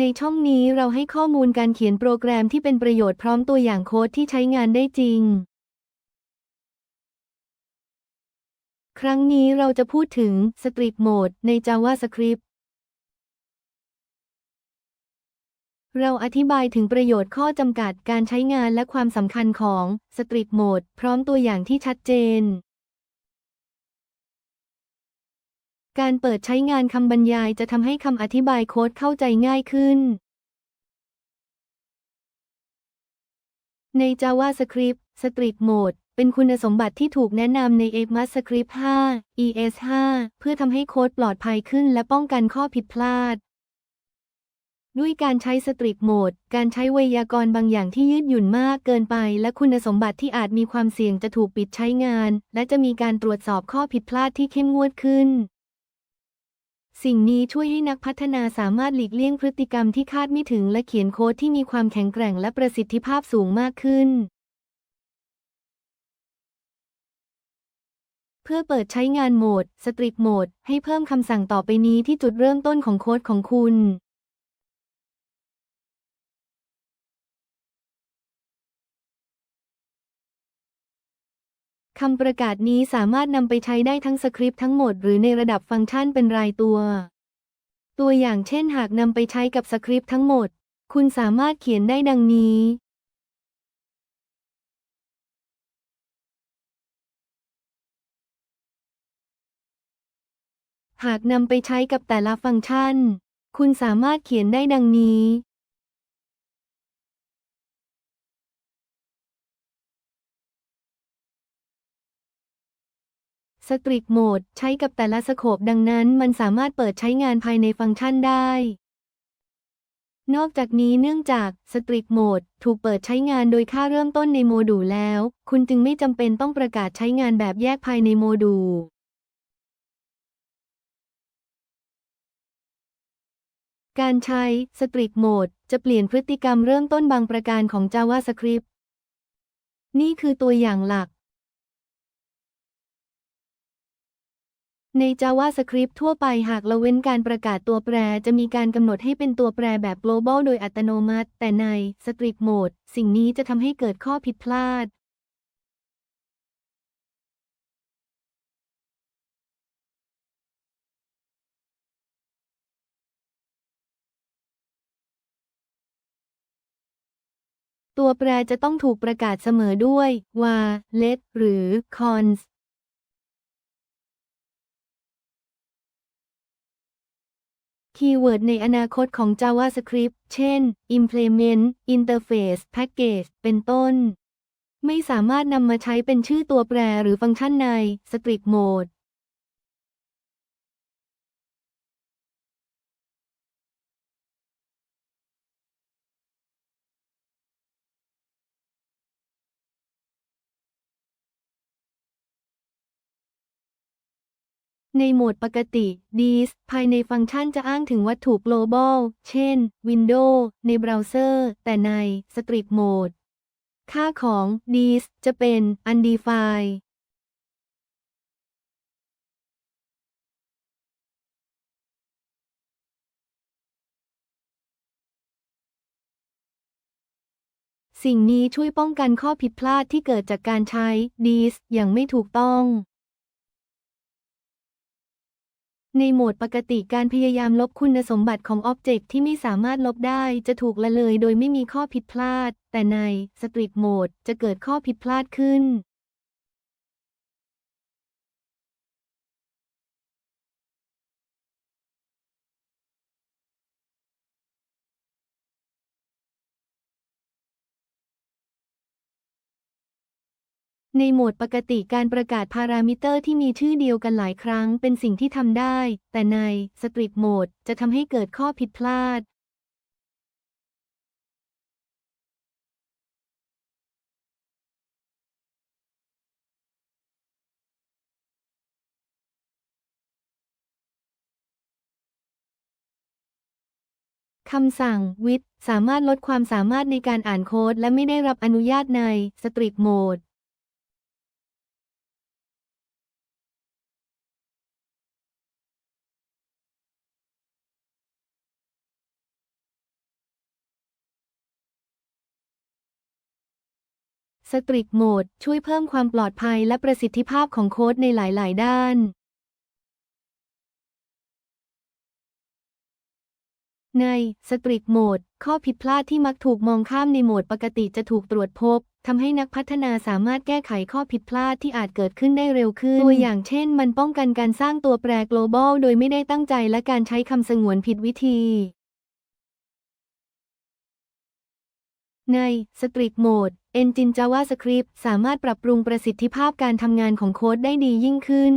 ในช่องนี้เราให้ข้อมูลการเขียนโปรแกรมที่เป็นประโยชน์พร้อมตัวอย่างโค้ดที่ใช้งานได้จริง ครั้งนี้เราจะพูดถึง Strict Mode ใน JavaScript เราอธิบายถึงประโยชน์ข้อจำกัดการใช้งานและความสำคัญของ Strict Mode พร้อมตัวอย่างที่ชัดเจน การเปิดใช้งานคำบรรยายจะทำให้คำอธิบายโค้ดเข้าใจง่ายขึ้น ใน JavaScript Strict Mode เป็นคุณสมบัติที่ถูกแนะนำใน ECMAScript 5 ES 5 เพื่อทำให้โค้ดปลอดภัยขึ้นและป้องกันข้อผิดพลาด ด้วยการใช้ Strict Mode การใช้ไวยากรณ์บางอย่างที่ยืดหยุ่นมากเกินไป และคุณสมบัติที่อาจมีความเสี่ยงจะถูกปิดใช้งาน และจะมีการตรวจสอบข้อผิดพลาดที่เข้มงวดขึ้น สิ่งนี้ช่วยให้นักพัฒนาสามารถหลีกเลี่ยงพฤติกรรมที่คาดไม่ถึงและเขียนโค้ดที่มีความแข็งแกร่งและประสิทธิภาพสูงมากขึ้น เพื่อเปิดใช้งานโหมด Strict Mode ให้เพิ่มคำสั่งต่อไปนี้ที่จุดเริ่มต้นของโค้ดของคุณ คำประกาศนี้สามารถนำไปใช้ได้ทั้งสคริปต์ทั้งหมดหรือในระดับฟังก์ชันเป็นรายตัว ตัวอย่างเช่นหากนำไปใช้กับสคริปต์ทั้งหมด คุณสามารถเขียนได้ดังนี้ หากนำไปใช้กับแต่ละฟังก์ชัน คุณสามารถเขียนได้ดังนี้ สตริกโหมดใช้กับแต่ละสโคปดังนั้นมันสามารถเปิดใช้งานภายในฟังก์ชันได้ นอกจากนี้เนื่องจากสตริกโหมดถูกเปิดใช้งานโดยค่าเริ่มต้นในโมดูลแล้ว คุณจึงไม่จำเป็นต้องประกาศใช้งานแบบแยกภายในโมดูลการใช้ Strict Mode จะเปลี่ยนพฤติกรรมเริ่มต้นบางประการของ JavaScript นี่คือตัวอย่างหลัก ใน JavaScript ทั่วไปหากละเว้นการประกาศตัวแปร จะมีการกำหนดให้เป็นตัวแปรแบบ global โดยอัตโนมัติ แต่ใน Strict Mode สิ่งนี้จะทำให้เกิดข้อผิดพลาด ตัวแปรจะต้องถูกประกาศเสมอด้วย var let หรือ cons คีย์เวิร์ดในอนาคตของ JavaScript เช่น implement interface package เป็นต้น ไม่สามารถนำมาใช้เป็นชื่อตัวแปรหรือฟังก์ชันใน Strict Mode ในโหมดปกติ this ภายในฟังก์ชันจะอ้างถึงวัตถุ global เช่น Windows ในเบราว์เซอร์ แต่ใน Strict Mode ค่าของ this จะเป็น undefined สิ่งนี้ช่วยป้องกันข้อผิดพลาดที่เกิดจากการใช้ this อย่างไม่ถูกต้อง ในโหมดปกติการพยายามลบคุณสมบัติของอ็อบเจกต์ที่ไม่สามารถลบได้จะถูกละเลยโดยไม่มีข้อผิดพลาด แต่ใน Strict Mode จะเกิดข้อผิดพลาดขึ้น ในโหมดปกติการประกาศพารามิเตอร์ที่มีชื่อเดียวกันหลายครั้งเป็นสิ่งที่ทำได้ แต่ใน Strict Mode จะทำให้เกิดข้อผิดพลาด คำสั่ง with สามารถลดความสามารถในการอ่านโค้ดและไม่ได้รับอนุญาตในสตรีมโหมด Strict Mode Strict Mode ช่วยเพิ่มความปลอดภัยและประสิทธิภาพของโค้ดในหลาย ๆ ด้าน ใน Strict Mode ข้อผิดพลาดที่มักถูกมองข้ามในโหมดปกติจะถูกตรวจพบทำให้นักพัฒนาสามารถแก้ไขข้อผิดพลาดที่อาจเกิดขึ้นได้เร็วขึ้น ตัวอย่างเช่น มันป้องกันการสร้างตัวแปร global โดยไม่ได้ตั้งใจและการใช้คำสงวนผิดวิธี ใน Strict Mode Engine JavaScript สามารถปรับปรุงประสิทธิภาพการทำงานของโค้ดได้ดียิ่งขึ้น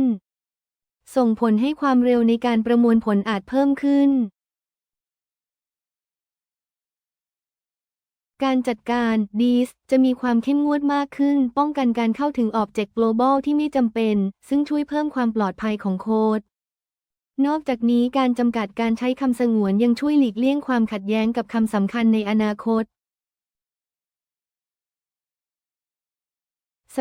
ส่งผลให้ความเร็วในการประมวลผลอาจเพิ่มขึ้น การจัดการ DIS จะมีความเข้มงวดมากขึ้น ป้องกันการเข้าถึง Object Global ที่ไม่จำเป็น ซึ่งช่วยเพิ่มความปลอดภัยของโค้ดนอกจากนี้การจำกัดการใช้คำสงวนยังช่วยหลีกเลี่ยงความขัดแย้งกับคำสำคัญในอนาคต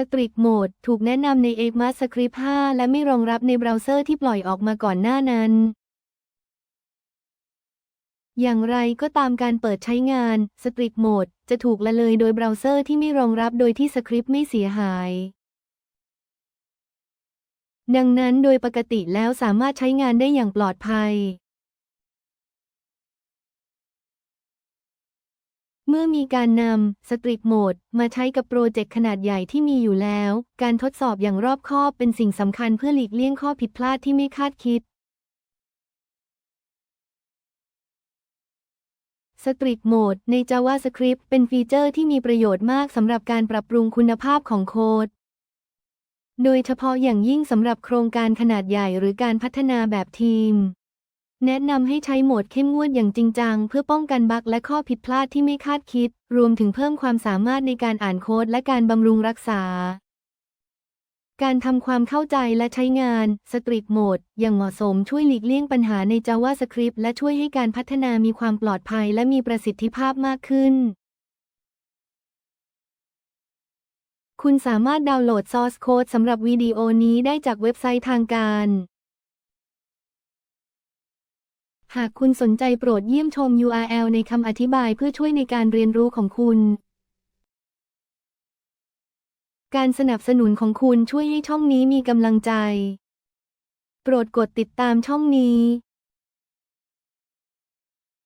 Strict Mode ถูกแนะนำใน ECMAScript 5 และไม่รองรับในเบราว์เซอร์ที่ปล่อยออกมาก่อนหน้านั้น อย่างไรก็ตามการเปิดใช้งาน Strict Mode จะถูกละเลยโดยเบราว์เซอร์ที่ไม่รองรับโดยที่สคริปต์ไม่เสียหายดังนั้นโดยปกติแล้วสามารถใช้งานได้อย่างปลอดภัย เมื่อมีการนำ Strict Mode มาใช้กับโปรเจกต์ขนาดใหญ่ที่มีอยู่แล้ว การทดสอบอย่างรอบคอบเป็นสิ่งสำคัญเพื่อหลีกเลี่ยงข้อผิดพลาดที่ไม่คาดคิด Strict Mode ใน JavaScript เป็นฟีเจอร์ที่มีประโยชน์มากสำหรับการปรับปรุงคุณภาพของโค้ด โดยเฉพาะอย่างยิ่งสำหรับโครงการขนาดใหญ่หรือการพัฒนาแบบทีม แนะนำให้ใช้โหมดเข้มงวดอย่างจริงจัง เพื่อป้องกันบั๊กและข้อผิดพลาดที่ไม่คาดคิด รวมถึงเพิ่มความสามารถในการอ่านโค้ดและการบำรุงรักษา การทำความเข้าใจและใช้งาน Strict Mode อย่างเหมาะสมช่วยหลีกเลี่ยงปัญหาใน JavaScript และช่วยให้การพัฒนามีความปลอดภัยและมีประสิทธิภาพมากขึ้น คุณสามารถดาวน์โหลด Source Code สำหรับวิดีโอนี้ได้จากเว็บไซต์ทางการ หากคุณสนใจโปรดเยี่ยมชม URL ในคำอธิบายเพื่อช่วยในการเรียนรู้ของคุณ การสนับสนุนของคุณช่วยให้ช่องนี้มีกำลังใจ โปรดกดติดตามช่องนี้